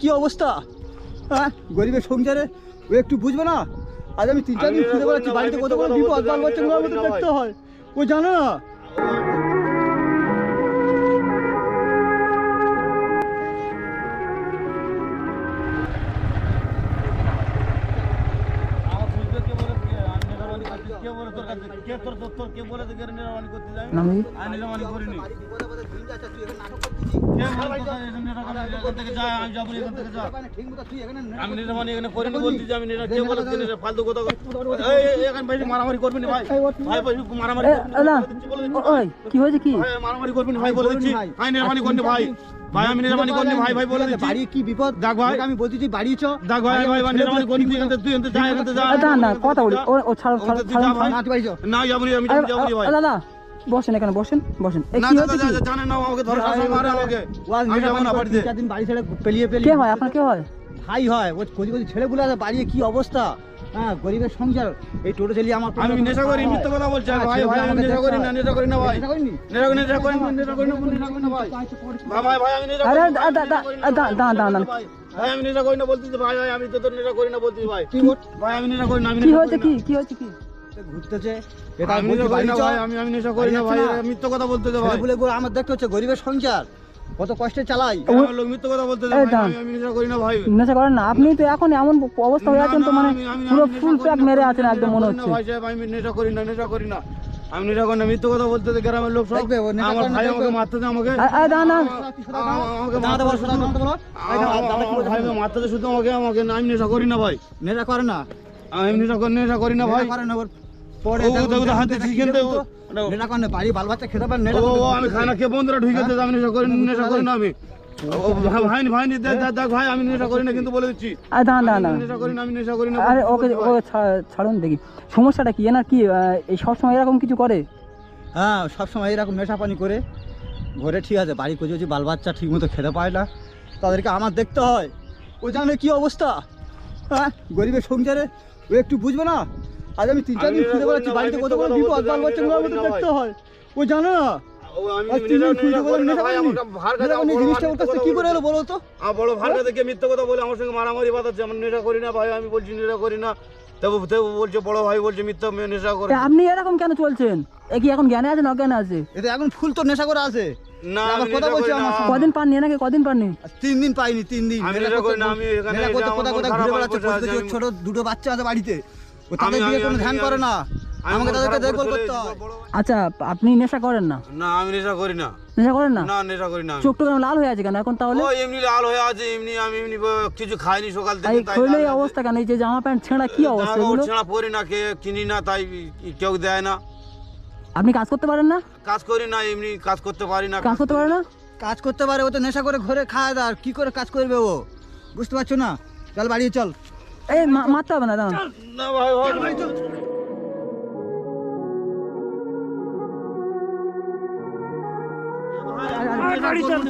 কি অবস্থা? হ্যাঁ? গরিবের সংসারে ও একটু বুঝবে না? আজ আমি তিন চার দিন ফিরে বেড়াচ্ছি, বাড়িতে কত করে বিপদ দেখতে হয়। ও জানো না। আমি নিরামানি এখানে করিনি বলছি আমি নিরা কে বলে ফালতু কথা এই এই, এখানে মারামারি করবি না ভাই। ভাই মারামারি কি হয়েছে কি? মারামারি করবি না ভাই বলে দিচ্ছি। ভাই। নিরামানি করনি ভাই। ভাই আমি নিরামানি করনি ভাই ভাই বলে দিচ্ছি। বাড়ি কি বিপদ? দেখ ভাই। আমি বলছি বাড়ি চ। দেখ ভাই ভাই ভাই নিরামানি করনি তুই এখান তুই এখান যা এখান যা। দাঁড়ান না কথা বলি। ও ও ছাড়ো ছাড়ো ওদের ছাড়ো। ভাই। না তুই বাড়ি চ। না যাব আমি আরে, যাব না ভাই। আরে, দাদা বসেন এখানে বসেন বসেন। এ কি দাদা হয়েছে কি? দাদা, না আমাকে ধরে মারে আমাকে। আমি যাব না বাড়িতে। তিন চার দিন বাড়ি ছেড়ে পেলিয়ে কে হয়? আপনার কে হয়? ভাই হয় ও কোজি কোজি ছেলেগুলো আছে বাড়িয়ে কি অবস্থা? হ্যাঁ গরিবের সংসার এই টোটো চালিয়ে আমার আমি নেশা করি মিথ্যে কথা বলছি ভাই ভাই আমি নেশা করি না নেশা করি না ভাই নেশা করি নেশা করি না নেশা করি না নেশা করি না ভাই ভাই ভাই আমি নেশা আরে, করি না, দা- দা- দা- না, দা- দা- ভাই আমি নেশা করি না বলতেছি ভাই ভাই আমি তো তোর নেশা করি না বলতেছি ভাই ভাই আমি নেশা করি না আমি কি করি কি কি হয়েছে কি ঘুরতেছে এটা আমি নেশা করি না ভাই আমি আমি নেশা করি না ভাই। মিথ্যে কথা বলতে দে ভাই ছেলেগুলো আমার দেখতে হচ্ছে গরিবের সংসার কত কষ্টে চালাই। লোক মিথ্যে কথা বলতে। আমি- নেশা করি না ভাই। নেশা করেন না। আপনি তো এখন এমন অবস্থা হয়ে আছেন তো মানে পুরো ফুল প্যাক মেরে আছেন একদম মনে হচ্ছে। ভাই সাহেব আমি নেশা করি না নেশা করি না। আমি নেশা করি না মিথ্যে কথা বলতে গ্রামের লোক সব। আমার না, ভাই আমাকে আমাকে। বলো, দাঁড়া, বলছো? ভাই শুধু আমাকে আমাকে আমি নেশা করি না ভাই। নেশা করে না। আমি নেশা করি না ভাই। নেশা করে না পরে বাড়ি বাল বাচ্চা খেতে পারে ও, আমি খানা খেয়ে বন্ধুরা ঢুকে দিতে আমি নেশা করি নেশা করি না আমি। ভাই ভাই দেখ ভাই আমি নেশা করি না কিন্তু বলে দিচ্ছি। আরে নেশা করি না আমি নেশা করি না আরে ওকে ওকে ছাড়ুন দেখি। সমস্যাটা কি এনার কি এই সবসময় এরকম কিছু করে? হ্যাঁ সবসময় এরকম নেশা পানি করে। ঘরে ঠিক আছে বাড়ি করে যদি বাল বাচ্চা ঠিক মতো খেতে পায় না। তাদেরকে আমার দেখতে হয়। ও জানে কি অবস্থা? হ্যাঁ গরিবের সংসারে ও একটু বুঝবে না? আজ আমি তিন চার দিন খুঁজে বেড়াচ্ছি বাড়িতে কত কথা বিপদ বাল বাচ্চা নেশা আমাদের করি না, দেখতে ভাই। হয়। ও জানে না? করি কথা কি করে এলো বলো তো? আমার বড় ভাই দেখে মিথ্যে কথা বলে আমার সঙ্গে মারামারি বাঁধাচ্ছে আমার নেশা করি না ভাই আমি বলছি নেশা করি না। তবু তবু বলছে বড় ভাই বলছে মিথ্যা আমি নেশা করে। আপনি এরকম কেন চলছেন? এ কি এখন জ্ঞানে আছে না অজ্ঞানে আছে? এটা এখন ফুল তো নেশা করে আছে। না কথা বলছে করি। কদিন পাননি নাকি? কদিন পাননি? তিন দিন পাইনি তিন দিন। আমি নেশা নেশা করি না, আমি এখানে ঘুরে বেড়াচ্ছে ছোট ছোট দুটো বাচ্চা আছে বাড়িতে। তাদের দিকে কোনো ধ্যান করে না। আমাকে তাদেরকে দেখভাল করতে হয়। এসেছি, বড় ভাই। আচ্ছা আপনি নেশা করেন না? না আমি নেশা করি না। নেশা করেন না? না নেশা করি না চোখটা কেন লাল হয়ে আছে কেন এখন তাহলে? ও এমনি লাল হয়ে আছে এমনি আমি এমনি কিছু খাইনি সকাল থেকে তাই শরীরে এই অবস্থা কেন? এই যে জামা প্যান্ট ছেঁড়া কি অবস্থা এগুলো? ছেঁড়া পরি না কে কিনি না তাই কেউ দেয় না। আপনি কাজ করতে পারেন না? কাজ করি না এমনি কাজ করতে পারি না কাজ করতে পারে না। কাজ করতে পারে ও তো নেশা করে ঘরে খায় আর কি করে কাজ করবে ও? বুঝতে পারছ না? চল বাড়ি চল। এই মারতে হবে না দাঁড়ান। না ভাই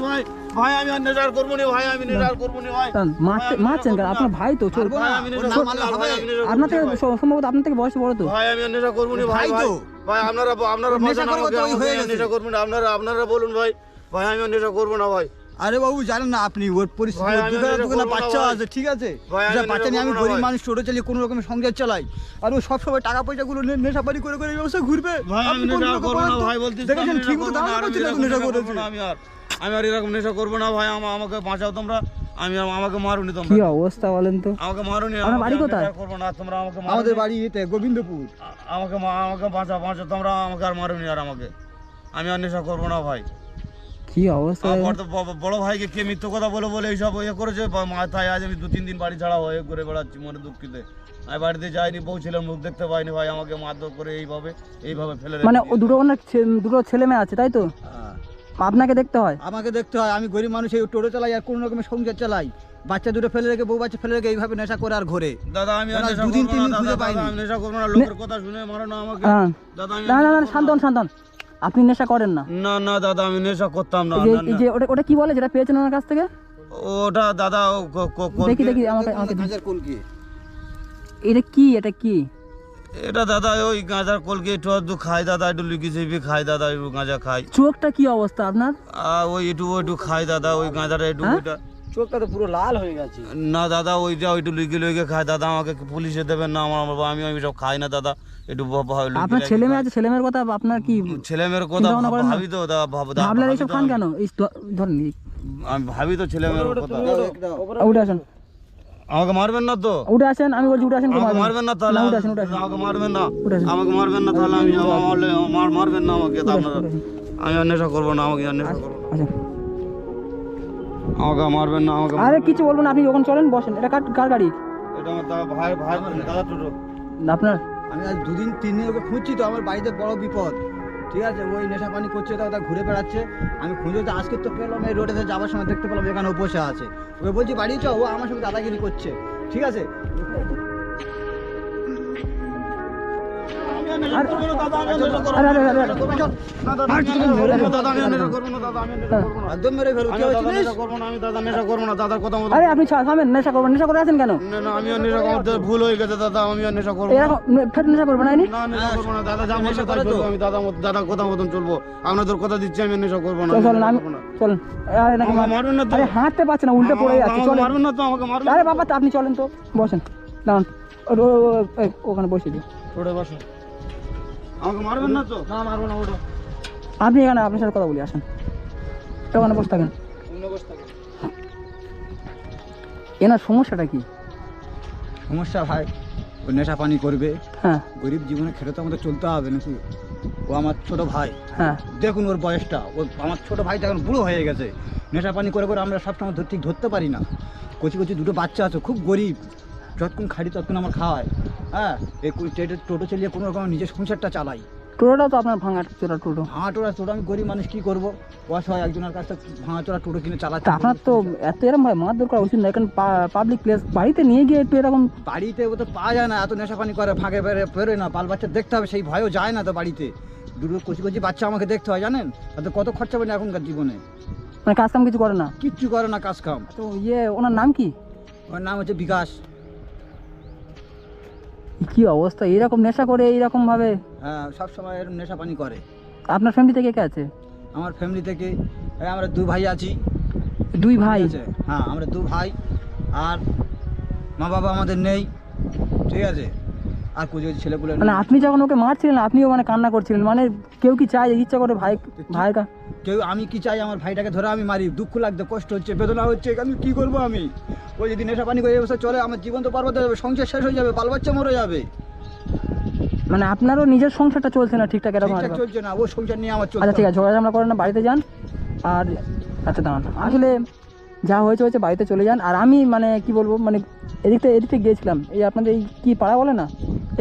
ভাই ভাই আমি করব না ভাই। আমি নেশা করব না ভাই মারছেন কেন? আপনার ভাই তো করব না, আপনার থেকে সম্ভবত আপনার থেকে বয়স বড় তো। ভাই আমি আর করব না ভাই ভাই ভাই। তো। ভাই আপনারা আপনারা নেশা করব আমাকে, তো ওই আমাকে হয়ে আর গেছে। নেশা করব না আপনারা আপনারা বলুন ভাই। ভাই আমি নেশা করব না ভাই। আরে বাবু জানেন না আপনি ওর পরিস্থিতি বাচ্চা আছে ঠিক আছে? বাচ্চা নিয়ে আমি গরিব মানুষ টোটো চালিয়ে কোনো রকমের সংসার চালাই। আর ও সবসময় টাকা পয়সা গুলো নেশাপানি করে করে অবস্থা ঘুরবে। আমি দেখেছেন ঠিক মতো করছে না নেশা করেছে। আর আমি আর এরকম নেশা করব না ভাই আমাকে বাঁচাও তোমরা আমি আর- আমাকে মারুনি তোমরা। কি অবস্থা বলেন তো? আমাকে মারুনি আমাকে বাড়ি কোথায়? করব না তোমরা আমাকে। আমাদের বাড়ি এতে গোবিন্দপুর। আমাকে মা- আমাকে বাঁচা বাঁচা তোমরা আমাকে আর মারুনি আর আমাকে। আমি আর নেশা করব না ভাই। কি অবস্থা? আমার তো বড় ভাইকে কে মিথ্য কথা বলে বলে এইসব ইয়ে করেছে মাথায় আজ আমি দু তিন দিন বাড়ি ছাড়া হয়ে ঘুরে বেড়াচ্ছি মনে দুঃখিতে। আমি বাড়িতে যাইনি বউ মুখ দেখতে পাইনি ভাই আমাকে মারধর করে এইভাবে এইভাবে ফেলে মানে ও দুটো ছে- দুটো ছেলে মেয়ে আছে তাই তো? হ্যাঁ। আপনাকে দেখতে হয়? আমাকে দেখতে হয় আমি গরিব মানুষ এই টোটো চালাই আর কোনো রকমের সংসার চালাই। বাচ্চা দুটো ফেলে রেখে বউ বাচ্চা ফেলে রেখে এইভাবে নেশা করে আর ঘরে। দাদা আমি আর দাদা, নেশা দুদিন তিন দিন খুঁজে পাইনি। নেশা করব না লোকের কথা শুনে মারো না আমাকে। হ্যাঁ। দাদা না না না। শান্তন শান্তন। আপনি নেশা করেন না? না না দাদা আমি নেশা করতাম না এই যে এই যে ওটা ওটা কি বলে যেটা পেয়েছেন ওনার কাছ থেকে? ওটা দাদা ও ক- ক- দেখি কলকে- দেখি আমাকে আমাকে দিন। হাজার কলকি এটা কি এটা কি? এটা দাদা ওই গাঁজার কলকে একটু আধটু খাই দাদা একটু লুকি চিপি খাই দাদা একটু গাঁজা খাই। চোখটা কি অবস্থা আপনার? আর ওই একটু একটু খাই দাদা ওই গাঁজাটা একটু হ্যাঁ? ওইটা। চোখটা তো পুরো লাল হয়ে গেছে। না দাদা ওইটা ওইটু লুকি লুকি খাই দাদা আমাকে পুলিশে দেবেন না আমার আমার বাবা, আমি আমি সব খাই না দাদা। একটু আপনার ছেলে মেয়ে আছে ছেলে মেয়ের কথা আপনার কি ছেলে মেয়ের কথা? ভাবি তো দাদা ভাব- দা- ভাবলেন ভাবি এইসব খান কেন? এই ধরেন আমি ভাবি তো ছেলে মেয়ের কথা উঠে আসেন। আমাকে মারবেন না তো? উঠে আসেন আমি বলছি উঠে আসেন আমাকে মারবেন না তাহলে উঠে আসেন উঠে আসেন। আমাকে মারবেন না। আমাকে মারবেন না তাহলে আমি মার- মারবেন না আমাকে তা আপনারা আমি আর করব না আমাকে আর করব আচ্ছা আমাকে মারবেন না আমাকে আরে কিছু বলবেন না আপনি যখন চলেন বসেন। এটা কার কার গাড়ি? এটা আমার ভাই ভাই দাদা টোটো। আপনার? আমি আজ দুদিন, তিন দিন ওকে খুঁজছি তো, আমার বাড়িতে বড় বিপদ। ঠিক আছে, ওই নেশা পানি করছে, তো ঘুরে বেড়াচ্ছে। আমি খুঁজে তো আজকে তো পেলাম, এই রোডে যাওয়ার সময় দেখতে পেলাম, এখানে উপসে আছে। ওকে বলছি, বাড়ি চ ও আমার সঙ্গে দাদাগিরি করছে। ঠিক আছে? কথা আপনাদের কথা দিচ্ছি আমি নেশা করব না হাঁটতে পারছে না, উল্টে পড়ে যাচ্ছে তো আরে বাবা, আপনি চলেন তো, বসেন, দাঁড়ান। ওখানে বসে বসো আমাকে মারবেন না তো? না মারবো না ওটা আপনি এখানে আপনার সাথে কথা বলি আসেন। ওখানে বসে থাকেন। এনার সমস্যাটা কি? সমস্যা ভাই ও নেশা পানি করবে। হ্যাঁ। গরিব জীবনে খেলে তো আমাদের চলতে হবে নাকি? ও আমার ছোট ভাই। হ্যাঁ। দেখুন ওর বয়সটা। ও আমার ছোট ভাইটা এখন বুড়ো হয়ে গেছে। নেশা পানি করে করে আমরা সবসময় ধর- ঠিক ধরতে পারি না। কচি কচি দুটো বাচ্চা আছে খুব গরিব। যতক্ষণ খাড়ি ততক্ষণ আমার খাওয়ায়। হ্যাঁ এই টোটো চালিয়ে কোনো রকম নিজের সংসারটা চালাই। টোটোটাও তো আপনার ভাঙা চোরা টোটো। ভাঙা টোড়া টোটো আমি গরিব মানুষ কী করব? অসহায় একজনের কাছ থেকে ভাঙা চোরা টোটো কিনে চালাচ্ছে আপনার তো এত এরকম ভাই মারধর করা উচিত নয় কারণ পাবলিক প্লেস বাড়িতে নিয়ে গিয়ে একটু এরকম বাড়িতে ও তো পাওয়া যায় না এত নেশা পানি করে ফাঁকে বেরে বেরোয় না বাল বাচ্চা দেখতে হবে সেই ভয়ও যায় না তো বাড়িতে। দুটো কচি কচি বাচ্চা আমাকে দেখতে হয় জানেন? তাতে কত খরচা হবে না এখনকার জীবনে। মানে কাজ কাম কিছু করে না? কিচ্ছু করে না কাজ কাম তো ইয়ে ওনার নাম কি? ওর নাম হচ্ছে বিকাশ। কি অবস্থা? এরকম নেশা করে এইরকম ভাবে হ্যাঁ সবসময় এরকম নেশা পানি করে। আপনার ফ্যামিলি থেকে কে আছে? আমার ফ্যামিলি থেকে এই আমরা দু ভাই আছি। দুই ভাই? আছে? হ্যাঁ আমরা দু ভাই আর মা বাবা আমাদের নেই। ঠিক আছে? আর কুচি ছেলেপুলে মানে আপনি যখন ওকে মারছিলেন আপনিও মানে কান্না করছিলেন। মানে কেউ কি চায় ইচ্ছা করে ভাই ভাই কা কেউ আমি কি চাই আমার ভাইটাকে ধরে আমি মারি? দুঃখ লাগছে কষ্ট হচ্ছে বেদনা হচ্ছে আমি কি করব আমি? ওই যদি নেশা পানি করে অবস্থা চলে আমার জীবন তো পারব যাবে সংসার শেষ হয়ে যাবে বাল বাচ্চা মরে যাবে। মানে আপনারও নিজের সংসারটা চলছে না ঠিকঠাক এরকম চলছে না ও সংসার নিয়ে আমার চলছে আচ্ছা ঠিক আছে ঝগড়া করেন না বাড়িতে যান। আর আচ্ছা দাঁড়ান আসলে যা হয়েছে হয়েছে বাড়িতে চলে যান। আর আমি মানে কি বলব মানে এদিকটা এদিকটা গিয়েছিলাম। এই আপনাদের এই কী পাড়া বলে না?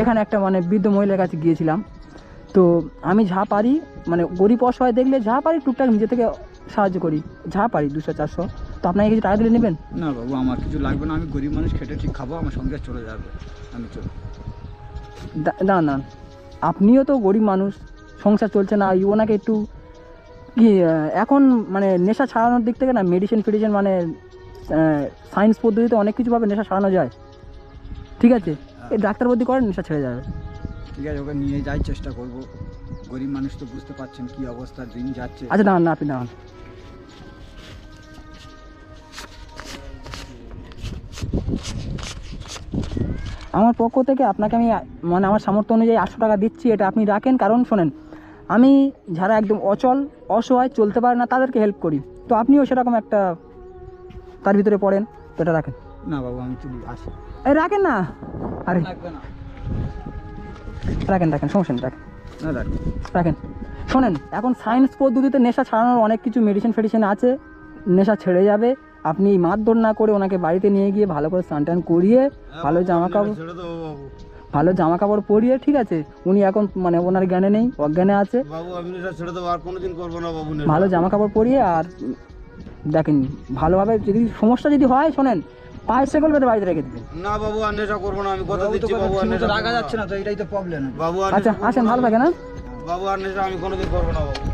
এখানে একটা মানে বৃদ্ধ মহিলার কাছে গিয়েছিলাম। তো আমি যা পারি মানে গরিব অসহায় দেখলে যা পারি টুকটাক নিজে থেকে সাহায্য করি। যা পারি দুশো চারশো। তো আপনাকে কিছু টাকা দিলে নেবেন? না বাবু আমার কিছু লাগবে না আমি গরিব মানুষ খেটে ঠিক খাব আমার সংসার চলে যাবে। আমি চলে। দাঁড়ান দাঁড়ান আপনিও তো গরিব মানুষ সংসার চলছে না ওনাকে একটু কি এখন মানে নেশা ছাড়ানোর দিক থেকে না মেডিসিন ফেডিসিন মানে সায়েন্স পদ্ধতিতে অনেক কিছুভাবে নেশা ছাড়ানো যায়। ঠিক আছে? এই ডাক্তার বদ্যি করেন নেশা ছেড়ে যাবে। ঠিক আছে ওকে নিয়ে যাই চেষ্টা করব। গরিব মানুষ তো বুঝতে পারছেন কি অবস্থা দিন যাচ্ছে। আচ্ছা দাঁড়ান না আপনি দাঁড়ান। আমার পক্ষ থেকে আপনাকে আমি মানে আমার সামর্থ্য অনুযায়ী আটশো টাকা দিচ্ছি এটা আপনি রাখেন। কারণ শোনেন আমি যারা একদম অচল অসহায় চলতে পারে না তাদেরকে হেল্প করি। তো আপনিও সেরকম একটা তার ভিতরে পড়েন তো এটা রাখেন। না বাবু আমি তুলি আসি। এই রাখেন না। আরে রাখেন রাখেন সমস্যা নেই রাখেন। না রাখেন। শোনেন এখন সায়েন্স পদ্ধতিতে নেশা ছাড়ানোর অনেক কিছু মেডিসিন ফেডিসিন আছে নেশা ছেড়ে যাবে। আপনি মারধর না করে ওনাকে বাড়িতে নিয়ে গিয়ে ভালো করে স্নান টান করিয়ে ভালো জামা কাপড় ছেড়ে দেবো বাবু। ভালো জামা কাপড় পরিয়ে ঠিক আছে উনি এখন মানে ওনার জ্ঞানে নেই অজ্ঞানে আছে। বাবু আমি নেশা ছেড়ে দেবো আর কোনোদিন করব না বাবু নেশা। ভালো জামা কাপড় পরিয়ে আর দেখেন ভালোভাবে যদি সমস্যা যদি হয় শোনেন পায়ের সেকল বেঁধে বাড়িতে রেখে দেবেন। না বাবু আর নেশা করব না আমি কথা দিচ্ছি বাবু আর নেশা রাখা যাচ্ছে না তো এটাই তো প্রবলেম বাবু আচ্ছা আসেন ভালো না। হ্যাঁ বাবু আর নেশা আমি কোনোদিন করব না বাবু।